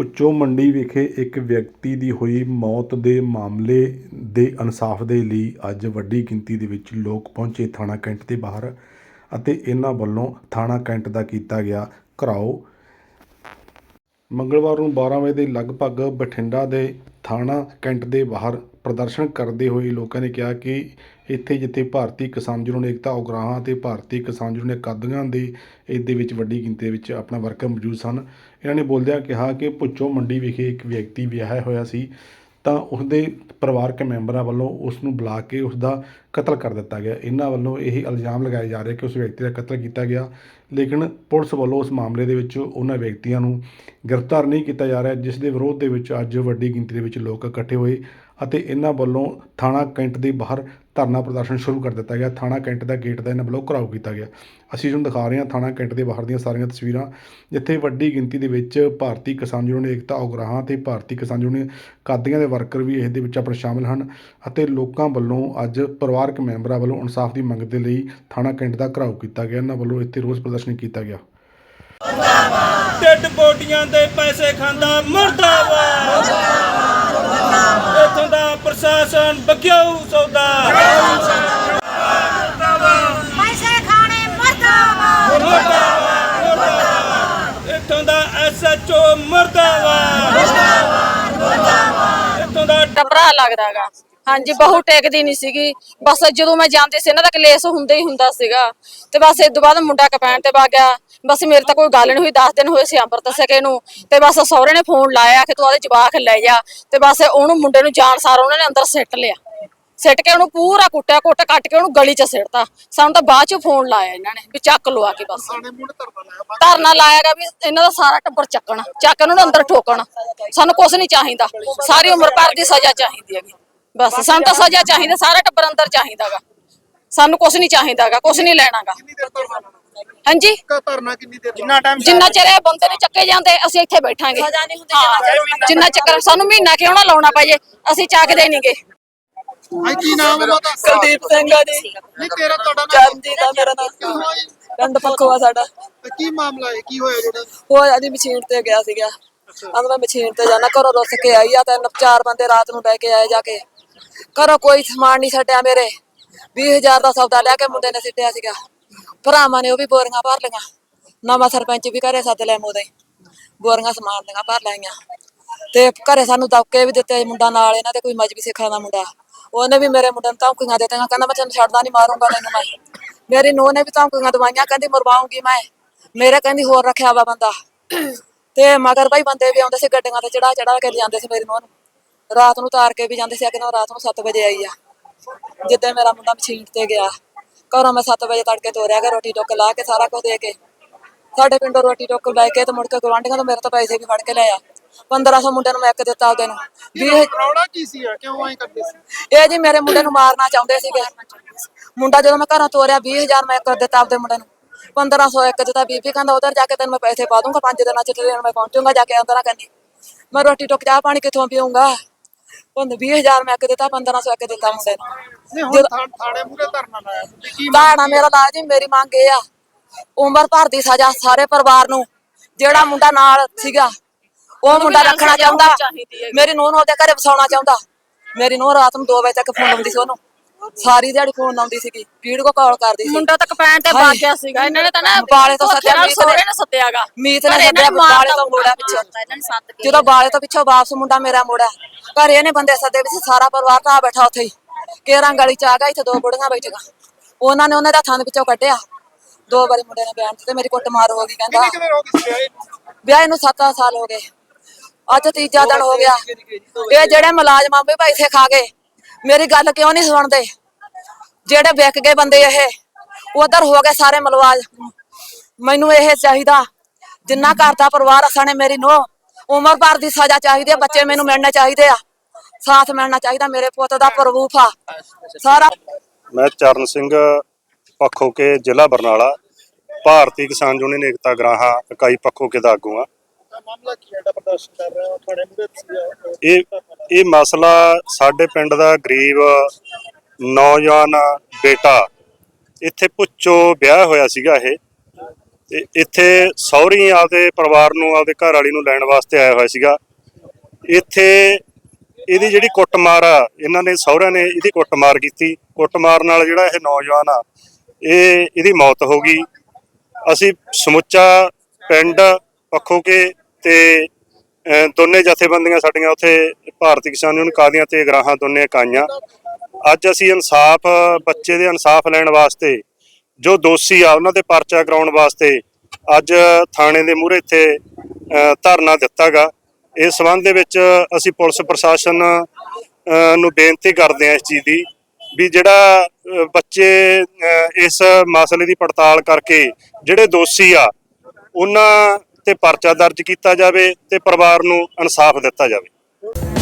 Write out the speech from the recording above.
ਪੁੱਚੋ ਮੰਡੀ ਵਿਖੇ ਇੱਕ ਵਿਅਕਤੀ ਦੀ ਹੋਈ ਮੌਤ ਦੇ ਮਾਮਲੇ ਦੇ ਇਨਸਾਫ ਦੇ ਲਈ ਅੱਜ ਵੱਡੀ ਗਿਣਤੀ ਦੇ ਵਿੱਚ ਲੋਕ ਪਹੁੰਚੇ ਥਾਣਾ ਕੈਂਟ ਦੇ ਬਾਹਰ ਅਤੇ ਇਹਨਾਂ ਵੱਲੋਂ ਥਾਣਾ ਕੈਂਟ ਦਾ ਕੀਤਾ ਗਿਆ ਘਰਾਓ। ਮੰਗਲਵਾਰ ਨੂੰ 12 ਵਜੇ ਦੇ ਲਗਭਗ ਬਠਿੰਡਾ ਦੇ ਥਾਣਾ ਕੈਂਟ ਦੇ ਬਾਹਰ ਪ੍ਰਦਰਸ਼ਨ ਕਰਦੇ ਹੋਏ ਲੋਕਾਂ ਨੇ ਕਿਹਾ ਕਿ ਇੱਥੇ ਜਿੱਥੇ ਭਾਰਤੀ ਕਿਸਾਨ ਯੂਨੀਅਨ ਏਕਤਾ ਉਗਰਾਹਾਂ ਤੇ ਭਾਰਤੀ ਕਿਸਾਨ ਯੂਨੀਅਨ ਕਾਦੀਆਂ ਦੇ, ਇਹਦੇ ਵਿੱਚ ਵੱਡੀ ਗਿਣਤੀ ਦੇ ਵਿੱਚ ਆਪਣਾ ਵਰਕਰ ਮੌਜੂਦ ਸਨ। ਇਹਨਾਂ ਨੇ ਬੋਲਦਿਆਂ ਕਿਹਾ ਕਿ ਭੁੱਚੋ ਮੰਡੀ ਵਿਖੇ ਇੱਕ ਵਿਅਕਤੀ ਵਿਆਹਿਆ ਹੋਇਆ ਸੀ ਤਾਂ ਉਸਦੇ ਪਰਿਵਾਰਕ ਮੈਂਬਰਾਂ ਵੱਲੋਂ ਉਸ ਨੂੰ ਬੁਲਾ ਕੇ ਉਸ ਦਾ ਕਤਲ ਕਰ ਦਿੱਤਾ ਗਿਆ। ਇਹਨਾਂ ਵੱਲੋਂ ਇਹ ਇਲਜ਼ਾਮ ਲਗਾਏ ਜਾ ਰਹੇ ਕਿ ਉਸ ਵਿਅਕਤੀ ਦਾ ਕਤਲ ਕੀਤਾ ਗਿਆ, ਲੇਕਿਨ ਪੁਲਿਸ ਵੱਲੋਂ ਉਸ ਮਾਮਲੇ ਦੇ ਵਿੱਚ ਉਹਨਾਂ ਵਿਅਕਤੀਆਂ ਨੂੰ ਗ੍ਰਿਫਤਾਰ ਨਹੀਂ ਕੀਤਾ ਜਾ ਰਿਹਾ, ਜਿਸ ਦੇ ਵਿਰੋਧ ਦੇ ਵਿੱਚ ਅੱਜ ਵੱਡੀ ਗਿਣਤੀ ਦੇ ਵਿੱਚ ਲੋਕ ਇਕੱਠੇ ਹੋਏ ਅਤੇ ਇਹਨਾਂ ਵੱਲੋਂ ਥਾਣਾ ਕੈਂਟ ਦੇ ਬਾਹਰ ਧਰਨਾ ਪ੍ਰਦਰਸ਼ਨ ਸ਼ੁਰੂ ਕਰ ਦਿੱਤਾ ਗਿਆ। ਥਾਣਾ ਕੈਂਟ ਦਾ ਗੇਟ ਦਾ ਇਹਨਾਂ ਵੱਲੋਂ ਘਰਾਓ ਕੀਤਾ ਗਿਆ। ਅਸੀਂ ਤੁਹਾਨੂੰ ਦਿਖਾ ਰਹੇ ਹਾਂ ਥਾਣਾ ਕੈਂਟ ਦੇ ਬਾਹਰ ਦੀਆਂ ਸਾਰੀਆਂ ਤਸਵੀਰਾਂ, ਜਿੱਥੇ ਵੱਡੀ ਗਿਣਤੀ ਦੇ ਵਿੱਚ ਭਾਰਤੀ ਕਿਸਾਨ ਯੂਨੀਅਨ ਏਕਤਾ ਉਗਰਾਹਾਂ ਤੇ ਭਾਰਤੀ ਕਿਸਾਨ ਯੂਨੀਅਨ ਕਾਦੀਆਂ ਦੇ ਵਰਕਰ ਵੀ ਇਸ ਦੇ ਵਿੱਚ ਆਪਣੇ ਸ਼ਾਮਲ ਹਨ ਅਤੇ ਲੋਕਾਂ ਵੱਲੋਂ ਅੱਜ ਪਰਿਵਾਰ ਪਰਿਵਾਰਕ ਮੈਂਬਰਾਂ ਵੱਲੋਂ ਇਨਸਾਫ ਦੀ ਮੰਗ ਦੇ ਲਈ ਥਾਣਾ ਕੈਂਟ ਦਾ ਘਰਾਓ ਕੀਤਾ ਗਿਆ। ਇਹਨਾਂ ਵੱਲੋਂ ਇੱਥੇ ਰੋਸ ਪ੍ਰਦਰਸ਼ਨ ਕੀਤਾ ਗਿਆ। ਢਿੱਡ ਬੋਡੀਆਂ ਦੇ ਪੈਸੇ ਖਾਂਦਾ ਮੁਰਦਾਬਾਦ। ਇੱਥੋਂ ਦਾ ਪ੍ਰਸ਼ਾਸਨ ਬਕਿਆਊ ਸੌਦਾ। ਪੈਸੇ ਖਾਣੇ ਮਰਦਾਬਾਦ। ਇੱਥੋਂ ਦਾ ਐਸਐਚਓ ਮੁਰਦਾਬਾਦ। ਇੱਥੋਂ ਦਾ ਦਾ ਭਰਾ ਲੱਗਦਾਗਾ ਹਾਂਜੀ, ਬਹੁ ਟੇਕਦੀ ਨਹੀਂ ਸੀਗੀ। ਬਸ ਜਦੋਂ ਮੈਂ ਜਾਂਦੀ ਸੀ, ਇਹਨਾਂ ਦਾ ਕਲੇਸ਼ ਹੁੰਦਾ ਹੀ ਹੁੰਦਾ ਸੀਗਾ। ਤੇ ਬਸ ਇਸ ਤੋਂ ਬਾਅਦ ਮੁੰਡਾ ਕਪੈਣ ਤੇ ਵਗ ਗਿਆ। ਬਸ ਮੇਰੇ ਤਾਂ ਕੋਈ ਗੱਲ ਨਹੀਂ ਹੋਈ 10 ਦਿਨ ਹੋਏ ਸੀ ਅੰਮ੍ਰਿਤ ਸਕੇ ਨੂੰ। ਤੇ ਬਸ ਸਹੁਰੇ ਨੇ ਫੋਨ ਲਾਇਆ ਕਿ ਤੂੰ ਆਦੇ ਜਵਾਕ ਲੈ ਜਾ। ਤੇ ਬਸ ਉਹਨੂੰ ਮੁੰਡੇ ਨੂੰ ਜਾਣ ਸਾਰ ਉਹਨਾਂ ਨੇ ਅੰਦਰ ਸਿੱਟ ਲਿਆ। ਸਿੱਟ ਕੇ ਉਹਨੂੰ ਪੂਰਾ ਕੁੱਟਿਆ, ਕੁੱਟ ਕੱਟ ਕੇ ਉਹਨੂੰ ਗਲੀ 'ਚ ਸਿੱਟਤਾ। ਸਾਨੂੰ ਤਾਂ ਬਾਅਦ 'ਚ ਫੋਨ ਲਾਇਆ ਇਹਨਾਂ ਨੇ, ਵੀ ਚੱਕ ਲਵਾ ਕੇ ਬਸ। ਧਰਨਾ ਲਾਇਆਗਾ ਵੀ ਇਹਨਾਂ ਦਾ ਸਾਰਾ ਟੱਬਰ ਚੱਕਣ, ਚੱਕ ਕੇ ਨੂੰ ਅੰਦਰ ਠੋਕਣ। ਸਾਨੂੰ ਕੁਝ ਨਹੀਂ ਚਾਹੀਦਾ। ਸਾਰੀ ਉਮਰ ਭਰ ਦੀ ਸਜ਼ਾ ਚਾਹੀਦੀ ਹੈਗੀ। ਬਸ ਸਾਨੂੰ ਤਾਂ ਸਜ਼ਾ ਚਾਹੀਦਾ ਸਾਰਾ ਟੱਬਰ ਅੰਦਰ ਚਾਹੀਦਾਗਾ। ਸਾਨੂੰ ਕੁਝ ਨਹੀਂ ਚਾਹੀਦਾਗਾ ਕੁਝ ਨਹੀਂ ਲੈਣਾਗਾ। ਹਾਂਜੀ? ਧਰਨਾ ਕਿੰਨੀ ਦੇਰ ਜਿੰਨਾ ਟਾਈਮ ਜਿੰਨਾ ਚਿਰ ਇਹ ਬੰਦੇ ਨੇ ਚੱਕੇ ਜਾਂਦੇ ਅਸੀਂ ਇੱਥੇ ਬੈਠਾਂਗੇ। ਹਾਂ, ਜਿੰਨਾ ਚੱਕਰ ਸਾਨੂੰ ਮਹੀਨਾ ਕਿਉਂ ਨਾ ਲਾਉਣਾ ਪਏ ਅਸੀਂ ਚੱਕਦੇ ਨਹੀਂਗੇ ਕੀ ਨਾਮ ਹੈ ਉਹਦਾ? ਕੁਲਦੀਪ ਸਿੰਘ ਆ ਜੀ। ਨਹੀਂ ਤੇਰਾ ਤੁਹਾਡਾ ਨਾਮ ਚਰਨਜੀਤ ਆ ਮੇਰਾ ਨਾਮ? ਪਿੰਡ ਪੱਖੋਆ ਸਾਡਾ। ਤੇ ਕੀ ਮਾਮਲਾ ਹੈ? ਕੀ ਹੋਇਆ ਜਿਹੜਾ? ਉਹ ਆਦੀ ਮਸ਼ੀਨ ਤੇ ਗਿਆ ਸੀਗਾ। ਅੰਦ ਮੈਂ ਮਸ਼ੀਨ ਤੇ ਜਾਣਾ ਘਰੋਂ ਰੁੱਸ ਕੇ ਆਈ ਆ ਤਿੰਨ ਚਾਰ ਬੰਦੇ ਰਾਤ ਨੂੰ ਲੈ ਕੇ ਆਏ ਜਾ ਕੇ। ਘਰੋਂ ਕੋਈ ਸਮਾਨ ਨਹੀਂ ਛੱਡਿਆ ਮੇਰੇ। 20000 ਦਾ ਸੌਦਾ ਲੈ ਕੇ ਮੁੰਡੇ ਨੇ ਸਿੱਟਿਆ ਸੀਗਾ। ਭਰਾਵਾਂ ਨੇ ਉਹ ਵੀ ਬੋਰੀਆਂ ਭਰ ਲਈਆਂ। ਨਵਾਂ ਸਰਪੰਚ ਵੀ ਘਰੇ ਸੱਦ ਲੈ ਮੋਦੇ ਬੋਰੀਆਂ ਸਮਾਨ ਦੀਆਂ ਭਰ ਲਾਈਆਂ। ਤੇ ਘਰੇ ਸਾਨੂੰ ਦਬਕੇ ਵੀ ਦਿੱਤੇ ਮੁੰਡਾ ਨਾਲ ਇਹਨਾਂ ਦੇ, ਕੋਈ ਮਜਬੀ ਸਿੱਖਾਂ ਦਾ ਮੁੰਡਾ। ਉਹਨੇ ਵੀ ਮੇਰੇ ਮੁੰਡੇ ਨੂੰ ਧਮਕੀਆਂ ਦਿੱਤੀਆਂ। ਕਹਿੰਦਾ ਮੈਂ ਤੈਨੂੰ ਛੱਡਦਾ ਨਹੀਂ, ਮਾਰੂੰਗਾ ਤੈਨੂੰ ਮੈਂ। ਮੇਰੀ ਨੂੰਹ ਨੇ ਵੀ ਧਮਕੀਆਂ ਦਵਾਈਆਂ, ਕਹਿੰਦੀ ਮਰਵਾਉਂਗੀ ਮੈਂ। ਮੇਰੇ ਕਹਿੰਦੀ ਹੋਰ ਰੱਖਿਆ ਵਾ ਬੰਦਾ। ਤੇ ਮਗਰ ਭਾਈ ਬੰਦੇ ਵੀ ਆਉਂਦੇ ਸੀ ਗੱਡੀਆਂ ਤੇ ਚੜਾ ਚੜਾ ਕੇ ਲਿਆਂਦੇ ਸੀ ਮੇਰੀ ਨੂੰਹ ਨੂੰ। ਰਾਤ ਨੂੰ ਤਾਰ ਕੇ ਵੀ ਜਾਂਦੇ ਸੀ ਕਿ ਰਾਤ ਨੂੰ 7 ਵਜੇ ਆਈ ਆ। ਜਿੱਦਾਂ ਮੇਰਾ ਮੁੰਡਾ ਮਸ਼ੀਨ ਤੇ ਗਿਆ ਘਰੋਂ ਮੈਂ 7 ਵਜੇ ਤੜਕੇ ਤੋਰਿਆ ਗਿਆ ਰੋਟੀ ਟੁੱਕ ਲਾ ਕੇ ਸਾਰਾ ਕੁਝ ਦੇ ਕੇ। ਸਾਡੇ ਪਿੰਡੋਂ ਰੋਟੀ ਟੁੱਕ ਲੈ ਕੇ ਤੇ ਮੁੜ ਕੇ ਗਵਾਂਢੀਆਂ ਤੋਂ ਮੇਰੇ ਤੋਂ ਪੈਸੇ ਵੀ ਫੜ ਕੇ ਲਿਆ 1500 ਮੁੰਡੇ ਨੂੰ ਮੈਂ ਇੱਕ ਦਿੱਤਾ ਉਹਦੇ ਨੂੰ। ਵੀਹ ਰੌਲਾ ਕੀ ਸੀ ਆ? ਕਿਉਂ ਐਂ ਕਰਦੇ ਸੀ? ਇਹ ਜੀ ਮੇਰੇ ਮੁੰਡੇ ਨੂੰ ਮਾਰਨਾ ਚਾਹੁੰਦੇ ਸੀਗੇ। ਮੁੰਡਾ ਜਦੋਂ ਮੈਂ ਘਰੋਂ ਤੋਰਿਆ 20000 ਮੈਂ ਇੱਕ ਦਿੱਤਾ ਆਪਦੇ ਮੁੰਡੇ ਨੂੰ। 1500 ਇੱਕ ਦਿੱਤਾ ਬੀਬੀ ਕਹਿੰਦਾ ਉਧਰ ਜਾ ਕੇ ਤੈਨੂੰ ਮੈਂ ਪੈਸੇ ਪਾ ਦੂੰਗਾ ਪੰਜ ਦਿਨਾਂ ਚ ਟ੍ਰੇਨ ਮੈਂ ਪਹੁੰਚੂੰਗਾ ਜਾ ਕੇ ਅੰਦਰ ਕਹਿੰਦੀ ਮੈਂ ਰੋਟੀ ਟੁੱਕ ਚਾਹ ਪਾਣੀ ਕਿੱਥੋਂ ਪੀਊਂਗਾ? ਉਹਨੇ 20000 ਮੈਂ ਇੱਕ ਦਿੱਤਾ 1500 ਇੱਕ ਦਿੱਤਾ ਮੁੰਡੇ ਨੂੰ। ਨਹੀਂ ਹੁਣ ਥਾ- ਥਾਣੇ ਮੂਰੇ ਧਰਨਾ ਲਾਇਆ ਤੁਸੀਂ ਕੀ ਦਾਣਾ ਮੇਰਾ ਲਾਜ ਜੀ ਮੇਰੀ ਮੰਗ ਇਹ ਆ ਉਮਰ ਭਰ ਦੀ ਸਜ਼ਾ ਸਾਰੇ ਪਰਿਵਾਰ ਨੂੰ ਜਿਹੜਾ ਮੁੰਡਾ ਨਾਲ ਸੀਗਾ ਉਹ ਮੁੰਡਾ ਰੱਖਣਾ ਚਾਹੁੰਦਾ ਮੇਰੀ ਨੂੰਹ ਨੂੰ ਉਹਦੇ ਘਰੇ ਵਸਾਉਣਾ ਚਾਹੁੰਦਾ। ਮੇਰੀ ਨੂੰਹ ਰਾਤ ਨੂੰ 2 ਵਜੇ ਤੱਕ ਫੋਨ ਲਾਉਂਦੀ ਸੀ ਉਹਨੂੰ। ਸਾਰੀ ਦਿਹਾੜੀ ਫੋਨ ਲਾਉਂਦੀ ਸੀਗੀ ਵੀਡੀਓ ਕਾਲ ਕਰਦੀ ਸੀ। ਮੁੰਡਾ ਤਾਂ ਕਪੈਣ ਤੇ ਗਿਆ ਸੀਗਾ ਇਹਨਾਂ ਨੇ ਤਾਂ ਨਾ ਬਾਲੇ ਤੋਂ ਸੱਦਿਆ ਨਾਲ ਮੀਤ ਸਹੁਰੇ ਨੇ ਨੇ ਸੱਦਿਆਗਾ। ਮੀਤ ਨੇ ਸੱਦਿਆ ਬਾਲੇ ਤੋਂ ਮੋੜਾ ਪਿੱਛੇ। ਜਦੋਂ ਬਾਲੇ ਤੋਂ ਪਿੱਛੋਂ ਵਾਪਸ ਮੁੰਡਾ ਮੇਰਾ ਮੋੜਾ ਘਰੇ ਇਹਨੇ ਬੰਦੇ ਸੱਦੇ ਵੀ ਸੀ ਸਾਰਾ ਪਰਿਵਾਰ ਤਾਂ ਬੈਠਾ ਉੱਥੇ ਹੀ। ਕੇਰਾਂ ਗਲੀ ਚ ਆ ਗਿਆ ਇੱਥੇ ਦੋ ਬੁੜੀਆਂ ਬੈਠੀਆਂ। ਉਹਨਾਂ ਨੇ ਉਹਨਾਂ ਦਾ ਥੰਦ ਵਿੱਚੋਂ ਕੱਢਿਆ। ਦੋ ਵਾਰੀ ਮੁੰਡੇ ਨੇ ਬਿਆਨ ਦਿੱਤੇ ਮੇਰੀ ਕੁੱਟ ਮਾਰ ਹੋ ਗਈ ਕਹਿੰਦਾ। ਕਿਵੇਂ ਵਿਆਹ ਨੂੰ? ਵਿਆਹ ਨੂੰ 7 ਸਾਲ ਹੋ ਗਏ। ਅੱਜ ਤੀਜਾ ਦਿਨ ਹੋ ਗਿਆ। ਇਹ ਜਿਹੜੇ ਮੁਲਾਜ਼ਮਾਂ ਵੀ ਪੈਸੇ ਖਾ ਗਏ। ਮੇਰੀ ਗੱਲ ਕਿਉਂ ਨਹੀਂ ਸੁਣਦੇ? ਜਿਹੜੇ ਵਿਕ ਗਏ ਬੰਦੇ ਇਹ ਉਧਰ ਹੋ ਗਏ ਸਾਰੇ ਮਲਵਾਜ। ਮੈਨੂੰ ਇਹ ਚਾਹੀਦਾ, ਜਿੰਨਾ ਘਰ ਦਾ ਪਰਿਵਾਰ ਅਸਾਂ ਮੇਰੀ ਨੋ ਉਮਰ ਭਰ ਦੀ ਸਜ਼ਾ ਚਾਹੀਦੀ ਹੈ, ਬੱਚੇ ਮੈਨੂੰ ਮਿਲਣੇ ਚਾਹੀਦੇ ਆ। ਸਾਥ ਮਿਲਣਾ ਚਾਹੀਦਾ, ਮੇਰੇ ਪੁੱਤ ਦਾ ਪ੍ਰੂਫ ਆ। ਸਾਰਾ ਮੈਂ ਚਰਨ ਸਿੰਘ ਪੱਖੋ ਕੇ ਜ਼ਿਲ੍ਹਾ ਬਰਨਾਲਾ, ਭਾਰਤੀ ਕਿਸਾਨ ਯੂਨੀਅਨ ਏਕਤਾ ਗਰਾਹਾਂ, ਇਕਾਈ ਪੱਖੋਕੇ ਦਾ ਆਗੂ ਆ ਮਾਮਲਾ ਕੀ ਹੈ? ਜਿਹੜਾ ਪ੍ਰਦਰਸ਼ਨ ਕਰ ਰਿਹਾ ਥਾਣੇ ਮੂਰੇ ਸੀਗਾ ਇਹ ਇਹ ਮਸਲਾ ਸਾਡੇ ਪਿੰਡ ਦਾ ਗਰੀਬ ਨੌਜਵਾਨ ਬੇਟਾ ਇੱਥੇ ਪੁੱਛੋ, ਵਿਆਹ ਹੋਇਆ ਸੀਗਾ ਇਹ। ਇੱਥੇ ਸਹੁਰੀ ਆਪਦੇ ਪਰਿਵਾਰ ਨੂੰ, ਆਪਦੇ ਘਰ ਵਾਲੀ ਨੂੰ ਲੈਣ ਵਾਸਤੇ ਆਇਆ ਹੋਇਆ ਸੀਗਾ। ਇੱਥੇ ਇਹਦੀ ਜਿਹੜੀ ਕੁੱਟਮਾਰ ਆ, ਇਹਨਾਂ ਨੇ ਸਹੁਰਿਆਂ ਨੇ ਇਹਦੀ ਕੁੱਟਮਾਰ ਕੀਤੀ। ਕੁੱਟਮਾਰ ਨਾਲ ਜਿਹੜਾ ਇਹ ਨੌਜਵਾਨ ਆ, ਇਹ ਇਹਦੀ ਮੌਤ ਹੋ ਗਈ। ਅਸੀਂ ਸਮੁੱਚਾ ਪਿੰਡ ਪੱਖੋ ਕੇ ਤੇ ਦੋਨੇ ਜਥੇਬੰਦੀਆਂ ਸਾਡੀਆਂ ਉੱਥੇ ਭਾਰਤੀ ਕਿਸਾਨ ਯੂਨੀਅਨ ਕਾਦੀਆਂ ਤੇ ਗਰਾਹਾਂ ਦੋਨੇ ਇਕਾਈਆਂ। ਅੱਜ ਅਸੀਂ ਇਨਸਾਫ ਬੱਚੇ ਦੇ ਇਨਸਾਫ ਲੈਣ ਵਾਸਤੇ ਜੋ ਦੋਸ਼ੀ ਆ ਉਹਨਾਂ 'ਤੇ ਪਰਚਾ ਕਰਾਉਣ ਵਾਸਤੇ ਅੱਜ ਥਾਣੇ ਦੇ ਮੂਹਰੇ ਇੱਥੇ ਅਹ, ਧਰਨਾ ਦਿੱਤਾਗਾ। ਇਸ ਸੰਬੰਧ ਦੇ ਵਿੱਚ ਅਸੀਂ ਪੁਲਿਸ ਪ੍ਰਸ਼ਾਸਨ ਨੂੰ ਬੇਨਤੀ ਕਰਦੇ ਹਾਂ ਇਸ ਚੀਜ਼ ਦੀ ਵੀ ਜਿਹੜਾ ਬੱਚੇ ਇਸ ਮਸਲੇ ਦੀ ਪੜਤਾਲ ਕਰਕੇ ਜਿਹੜੇ ਦੋਸ਼ੀ ਆ ਉਹਨਾਂ ਤੇ ਪਰਚਾ ਦਰਜ ਕੀਤਾ ਜਾਵੇ ਤੇ ਪਰਿਵਾਰ ਨੂੰ ਇਨਸਾਫ ਦਿੱਤਾ ਜਾਵੇ।